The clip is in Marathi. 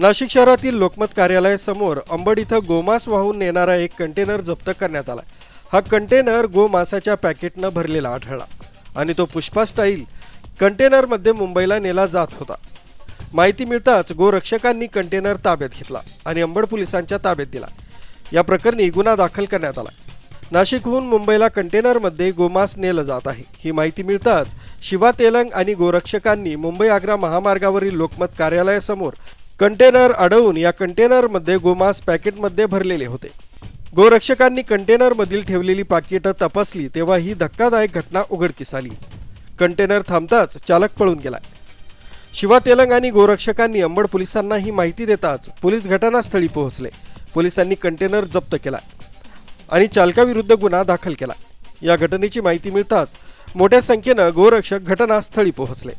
नाशिक शहरातील लोकमत कार्यालयासमोर अंबड इथं गोमांस वाहून नेणारा एक कंटेनर जप्त करण्यात आला हा कंटेनर गोमासाच्या पॅकेटनं भरलेला आढळला आणि तो पुष्पा स्टाईल कंटेनरमध्ये मुंबईला नेला जात होता. माहिती मिळताच गोरक्षकांनी कंटेनर ताब्यात घेतला आणि अंबड पोलिसांच्या ताब्यात दिला. या प्रकरणी गुन्हा दाखल करण्यात आला. नाशिकहून मुंबईला कंटेनरमध्ये गोमांस नेलं जात आहे. ही माहिती मिळताच शिवा तेलंग आणि गोरक्षकांनी मुंबई आग्रा महामार्गावरील लोकमत कार्यालयासमोर कंटेनर अडवून या कंटेनरमध्ये गोमांस पॅकेटमध्ये भरलेले होते. गोरक्षकांनी कंटेनरमधील ठेवलेली पाकिटं तपासली तेव्हा ही धक्कादायक घटना उघडकीस आली. कंटेनर थांबताच चालक पळून गेला. शिवा तेलंग आणि गोरक्षकांनी अंबड पोलिसांना ही माहिती देताच पोलीस घटनास्थळी पोहोचले. पोलिसांनी कंटेनर जप्त केला आणि चालकाविरुद्ध गुन्हा दाखल केला. या घटनेची माहिती मिळताच मोठ्या संख्येनं गोरक्षक घटनास्थळी पोहोचले.